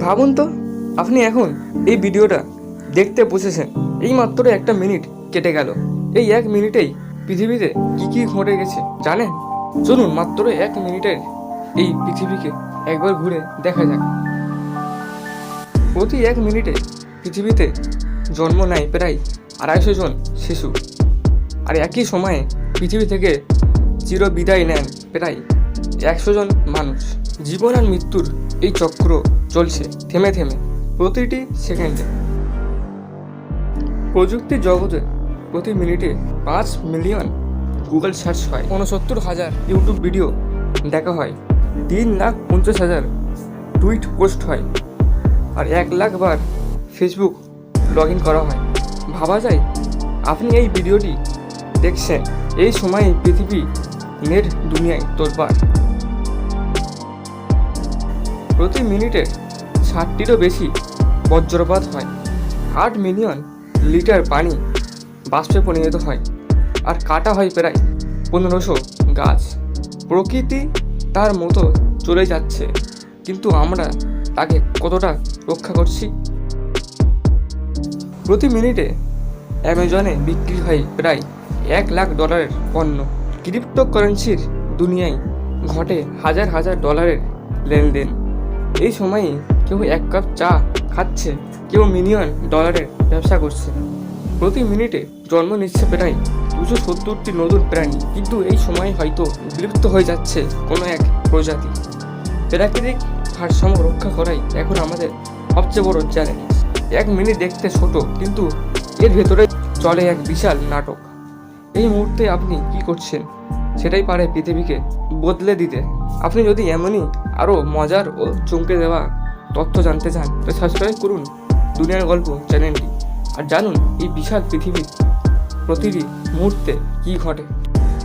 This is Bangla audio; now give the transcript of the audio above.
ভাবুন তো, আপনি এখন এই ভিডিওটা দেখতে বসেছেন। এই মাত্র একটা মিনিট কেটে গেল। এই এক মিনিটেই পৃথিবীতে কি কি ঘটে গেছে জানেন? চলুন মাত্র এক মিনিটের এই পৃথিবীকে একবার ঘুরে দেখা যাক। প্রতি এক মিনিটে পৃথিবীতে জন্ম নেয় প্রায় আড়াইশো জন শিশু। আর একই সময়ে পৃথিবী থেকে চির বিদায় নেন প্রায় একশো জন মানুষ। জীবন আর মৃত্যুর এই চক্র চলছে থেমে থেমে প্রতিটি সেকেন্ডে। প্রযুক্তির জগতে প্রতি মিনিটে পাঁচ মিলিয়ন গুগল সার্চ হয়। উনসত্তর হাজার। ইউটিউব ভিডিও দেখা হয়। তিন লাখ পঞ্চাশ হাজার টুইট পোস্ট হয়। আর এক লাখ বার ফেসবুক লগ ইন করা হয়। ভাবা যায় আপনি এই ভিডিওটি দেখছেন। এই সময়ে পৃথিবী নেট দুনিয়ায় তোলবার প্রতি মিনিটে ষাটটিরও বেশি বজ্রপাত হয়। আট মিলিয়ন লিটার পানি বাষ্পে পরিণত হয় আর কাটা হয় প্রায় পনেরোশো গাছ। প্রকৃতি তার মতো চলে যাচ্ছে, কিন্তু আমরা তাকে কতটা রক্ষা করছি? প্রতি মিনিটে অ্যামাজনে বিক্রি হয় প্রায় এক লাখ ডলারের পণ্য। ক্রিপ্টোকারেন্সির দুনিয়ায় ঘটে হাজার হাজার ডলারের লেনদেন। এই সময়ে কেউ এক কাপ চা খাচ্ছে, কেউ মিলিয়ন ডলারের ব্যবসা করছে। প্রতি মিনিটে জন্ম নিচ্ছে প্রায় দুশো সত্তরটি নতুন প্রাণী। কিন্তু এই সময় হয়তো বিলুপ্ত হয়ে যাচ্ছে কোনো এক প্রজাতি। প্রাকৃতিক ভারসাম্য রক্ষা করাই এখন আমাদের সবচেয়ে বড় চ্যালেঞ্জ এক মিনিট দেখতে ছোট, কিন্তু এর ভেতরে চলে এক বিশাল নাটক। এই মুহূর্তে আপনি কি করছেন? সেটাই পারে পৃথিবীকে বদলে দিতে। আপনি যদি এমনই আরও মজার ও চমকে দেওয়া তথ্য জানতে চান তো সাবস্ক্রাইব করুন দুনিয়ার গল্প চ্যানেলটি আর জানুন এই বিশাল পৃথিবীর প্রতিটি মুহূর্তে কী ঘটে।